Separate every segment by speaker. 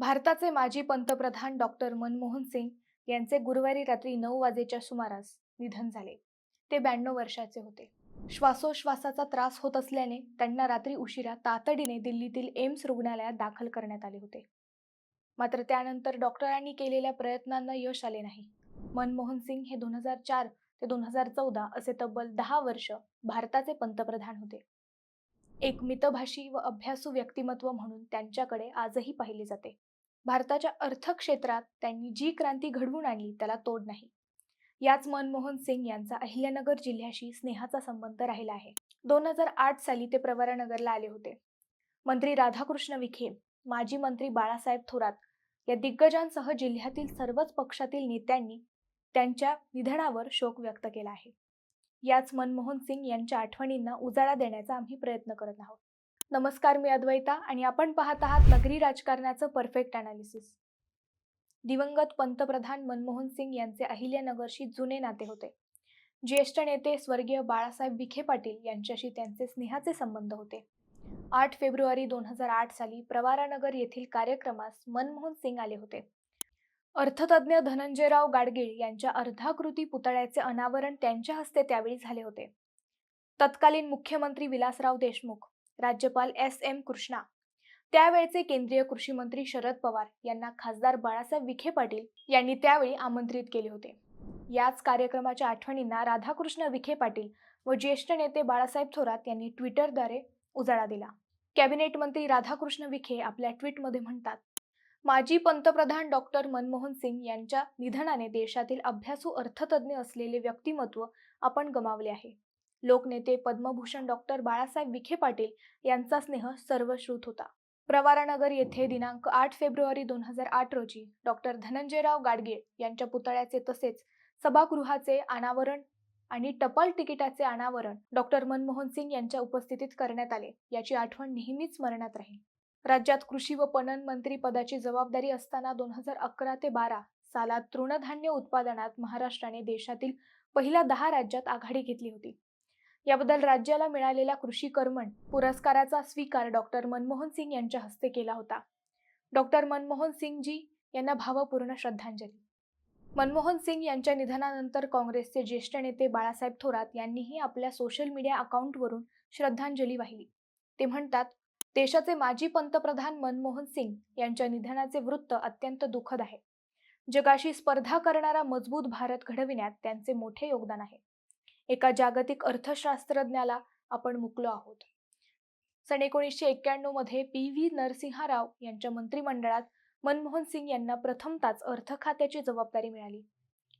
Speaker 1: भारताचे माजी पंतप्रधान डॉक्टर मनमोहन सिंग यांचे गुरुवारी रात्री नऊ वाजेच्या सुमारास निधन झाले. ते ब्याण्णव वर्षाचे होते. श्वासोश्वासाचा त्रास होत असल्याने त्यांना रात्री उशिरा तातडीने दिल्लीतील एम्स रुग्णालयात दाखल करण्यात आले होते. मात्र त्यानंतर डॉक्टरांनी केलेल्या प्रयत्नांना यश आले नाही. मनमोहन सिंग हे दोन हजार चार ते दोन हजार चौदा असे तब्बल दहा वर्ष भारताचे पंतप्रधान होते. एक मितभाषी व अभ्यासू व्यक्तिमत्व म्हणून त्यांच्याकडे आजही पाहिले जाते. भारताच्या अर्थक्षेत्रात त्यांनी जी क्रांती घडवून आणली त्याला तोड नाही. याच मनमोहन सिंग यांचा अहिल्यानगर जिल्ह्याशी स्नेहाचा संबंध राहिला आहे. दोन हजार आठ साली ते प्रवरानगरला आले होते. मंत्री राधाकृष्ण विखे माजी मंत्री बाळासाहेब थोरात या दिग्गजांसह जिल्ह्यातील सर्वच पक्षातील नेत्यांनी त्यांच्या निधनावर शोक व्यक्त केला आहे. याच मनमोहन सिंग यांच्या आठवणींना उजाळा देण्याचा आम्ही प्रयत्न करत आहोत. नमस्कार मी अद्वैता आणि आपण पाहत आहात नगरी राजकारणाचं परफेक्ट अनालिसिस दिवंगत पंतप्रधान मनमोहन सिंग यांचे अहिल्यानगरशी जुने नाते होते. ज्येष्ठ नेते स्वर्गीय बाळासाहेब विखे पाटील यांच्याशी त्यांचे स्नेहाचे संबंध होते. आठ फेब्रुवारी दोन हजार आठ साली प्रवारानगर येथील कार्यक्रमास मनमोहन सिंग आले होते. अर्थतज्ञ धनंजयराव गाडगीळ यांच्या अर्धाकृती पुतळ्याचे अनावरण त्यांच्या हस्ते त्यावेळी झाले होते. तत्कालीन मुख्यमंत्री विलासराव देशमुख राज्यपाल एस एम कृष्णा. त्यावेळचे केंद्रीय कृषी मंत्री शरद पवार यांना खासदार बाळासाहेब विखे पाटील यांनी त्यावेळी आमंत्रित केले होते. याच कार्यक्रमाच्या आठवणींना राधाकृष्ण विखे पाटील व ज्येष्ठ नेते बाळासाहेब थोरात यांनी ट्विटरद्वारे उजाळा दिला. कॅबिनेट मंत्री राधाकृष्ण विखे आपल्या ट्विटमध्ये म्हणतात माजी पंतप्रधान डॉक्टर मनमोहन सिंग यांच्या निधनाने देशातील अभ्यासू अर्थतज्ञ असलेले व्यक्तिमत्व आपण गमावले आहे. लोकनेते पद्मभूषण डॉक्टर बाळासाहेब विखे पाटील यांचा स्नेह सर्वश्रुत होता. प्रवारानगर येथे दिनांक आठ फेब्रुवारी दोन हजार आठ रोजी डॉक्टर धनंजयराव गाडगीळ यांच्या पुतळ्याचे तसेच सभागृहाचे अनावरण आणि टपाल तिकिटाचे अनावरण डॉक्टर मनमोहन सिंग यांच्या उपस्थितीत करण्यात आले. याची आठवण नेहमीच स्मरणात राहील. राज्यात कृषी व पणन मंत्री पदाची जबाबदारी असताना दोन हजार अकरा ते बारा सालात तृणधान्य उत्पादनात महाराष्ट्राने देशातील पहिल्या दहा राज्यात आघाडी घेतली होती. याबद्दल राज्याला मिळालेला कृषी कर्मण पुरस्काराचा स्वीकार डॉक्टर मनमोहन सिंग यांच्या हस्ते केला होता. डॉक्टर मनमोहन सिंगजी यांना भावपूर्ण श्रद्धांजली. मनमोहन सिंग यांच्या निधनानंतर काँग्रेसचे ज्येष्ठ नेते बाळासाहेब थोरात यांनीही आपल्या सोशल मीडिया अकाउंटवरून श्रद्धांजली वाहिली. ते म्हणतात देशाचे माजी पंतप्रधान मनमोहन सिंग यांच्या निधनाचे वृत्त अत्यंत दुःखद आहे. जगाशी स्पर्धा करणारा मजबूत भारत घडविण्यात त्यांचे मोठे योगदान आहे. एका जागतिक अर्थशास्त्रज्ञाला आपण मुकलो आहोत. सन एकोणीसशे एक्क्याण्णवमध्ये पी व्ही नरसिंहा राव यांच्या मंत्रिमंडळात मनमोहन सिंग यांना प्रथमताच अर्थ खात्याची जबाबदारी मिळाली.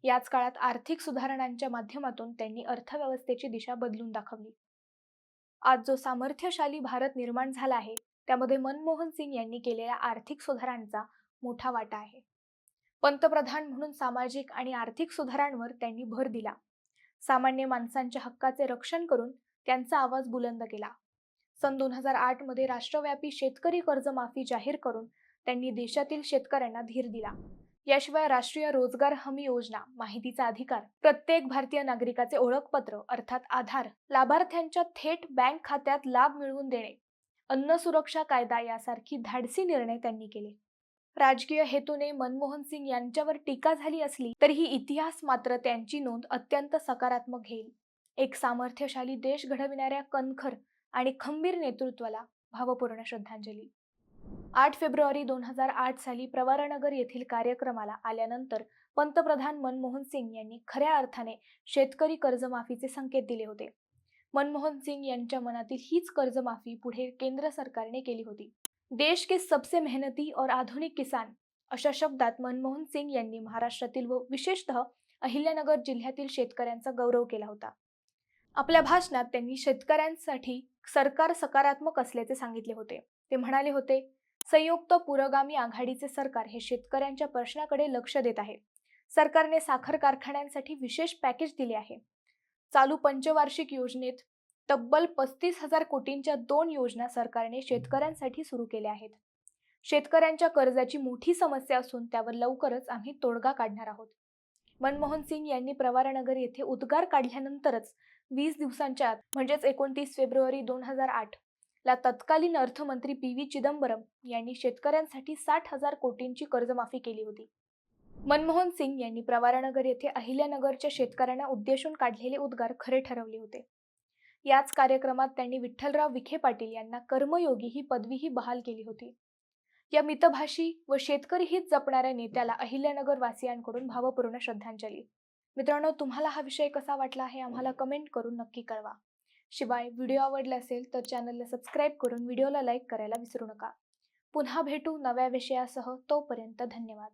Speaker 1: याच काळात आर्थिक सुधारणांच्या माध्यमातून त्यांनी अर्थव्यवस्थेची दिशा बदलून दाखवली. आज जो सामर्थ्यशाली भारत निर्माण झाला आहे त्यामध्ये मनमोहन सिंग यांनी केलेल्या आर्थिक सुधारांचा मोठा वाटा आहे. पंतप्रधान म्हणून सामाजिक आणि आर्थिक सुधारांवर त्यांनी भर दिला. सामान्य माणसांच्या हक्काचे रक्षण करून त्यांचा आवाज बुलंद केला. सन दोन हजार आठमध्ये राष्ट्रव्यापी शेतकरी कर्जमाफी जाहीर करून त्यांनी देशातील शेतकऱ्यांना धीर दिला. याशिवाय राष्ट्रीय रोजगार हमी योजना माहितीचा अधिकार प्रत्येक भारतीय नागरिकाचे ओळखपत्र अर्थात आधार लाभार्थ्यांच्या थेट बँक खात्यात लाभ मिळवून देणे अन्न सुरक्षा कायदा यासारखी धाडसी निर्णय त्यांनी केले. राजकीय हेतूने मनमोहन सिंग यांच्यावर टीका झाली असली तरीही इतिहास मात्र त्यांची नोंद अत्यंत सकारात्मक घेईल. एक सामर्थ्यशाली देश घडविणाऱ्या कणखर आणि खंबीर नेतृत्वाला भावपूर्ण श्रद्धांजली. आठ फेब्रुवारी दोन हजार आठ साली प्रवारानगर येथील कार्यक्रमाला आल्यानंतर पंतप्रधान मनमोहन सिंग यांनी खऱ्या अर्थाने शेतकरी कर्जमाफीचे संकेत दिले होते. मनमोहन सिंग यांच्या मनातील हीच कर्जमाफी पुढे केंद्र सरकारने केली होती. देश के सबसे मेहनती और आधुनिक किसान अशा शब्दात मनमोहन सिंग यांनी महाराष्ट्रातील व विशेषतः अहिल्यानगर जिल्ह्यातील शेतकऱ्यांचा गौरव केला होता. आपल्या भाषणात त्यांनी शेतकऱ्यांसाठी सरकार सकारात्मक असल्याचे सांगितले होते. ते म्हणाले होते संयुक्त पुरोगामी आघाडीचे सरकार हे शेतकऱ्यांच्या प्रश्नाकडे लक्ष देत आहे. सरकारने साखर कारखान्यांसाठी विशेष पॅकेज दिले आहे. चालू पंचवार्षिक योजनेत तब्बल पस्तीस हजार कोटींच्या दोन योजना सरकारने शेतकऱ्यांसाठी सुरू केल्या आहेत. शेतकऱ्यांच्या कर्जाची मोठी समस्या असून त्यावर लवकरच आम्ही तोडगा काढणार आहोत. मनमोहन सिंग यांनी प्रवारानगर येथे उद्गार काढल्यानंतरच वीस दिवसांच्या आत म्हणजेच एकोणतीस फेब्रुवारी दोन हजार आठ ला तत्कालीन अर्थमंत्री पी व्ही चिदंबरम यांनी शेतकऱ्यांसाठी साठ हजार कोटींची कर्जमाफी केली होती. मनमोहन सिंग यांनी प्रवारानगर येथे अहिल्यानगरच्या शेतकऱ्यांना उद्देशून काढलेले उद्गार खरे ठरवले होते. याच कार्यक्रमात त्यांनी विठ्ठलराव विखे पाटील यांना कर्मयोगी ही पदवीही बहाल केली होती. या मितभाषी व शेतकरी हित जपणाऱ्या नेत्याला अहिल्यानगर वासियांकडून भावपूर्ण श्रद्धांजली. मित्रांनो तुम्हाला हा विषय कसा वाटला हे आम्हाला कमेंट करून नक्की कळवा. शिवाय व्हिडिओ आवडला असेल तर चॅनलला सबस्क्राईब करून व्हिडिओला लाईक करायला विसरू नका. पुन्हा भेटू नव्या विषयासह तोपर्यंत धन्यवाद.